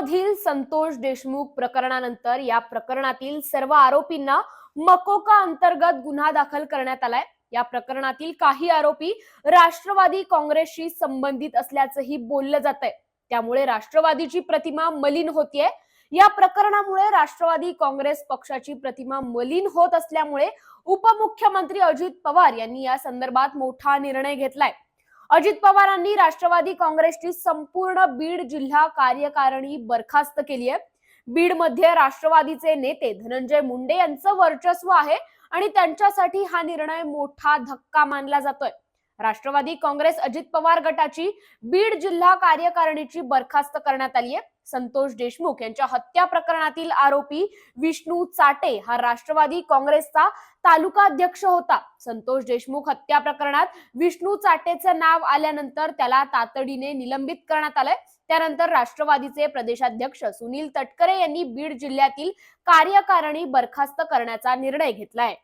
मधील संतोष देशमुख प्रकरणानंतर या प्रकरणातील सर्व आरोपींना मकोका अंतर्गत गुन्हा दाखल करण्यात आलाय. या प्रकरणातील काही आरोपी राष्ट्रवादी काँग्रेसशी संबंधित असल्याचंही बोललं जात आहे त्यामुळे राष्ट्रवादीची प्रतिमा मलिन होतीये. या प्रकरणामुळे राष्ट्रवादी काँग्रेस पक्षाची प्रतिमा मलिन होत असल्यामुळे उपमुख्यमंत्री अजित पवार यांनी या संदर्भात मोठा निर्णय घेतलाय. अजित पवारांनी राष्ट्रवादी काँग्रेसची संपूर्ण बीड जिल्हा कार्यकारिणी बरखास्त केली आहे. बीडमध्ये राष्ट्रवादीचे नेते धनंजय मुंडे यांचं वर्चस्व आहे आणि त्यांच्यासाठी हा निर्णय मोठा धक्का मानला जातोय. राष्ट्रवादी काँग्रेस अजित पवार गटाची बीड जिल्हा कार्यकारिणीची बरखास्त करण्यात आली आहे. संतोष देशमुख यांच्या हत्या प्रकरणातील आरोपी विष्णू चाटे हा राष्ट्रवादी काँग्रेसचा तालुका अध्यक्ष होता. संतोष देशमुख हत्या प्रकरणात विष्णू चाटेचं नाव आल्यानंतर त्याला तातडीने निलंबित करण्यात आलंय. त्यानंतर राष्ट्रवादीचे प्रदेशाध्यक्ष सुनील तटकरे यांनी बीड जिल्ह्यातील कार्यकारिणी बरखास्त करण्याचा निर्णय घेतलाय.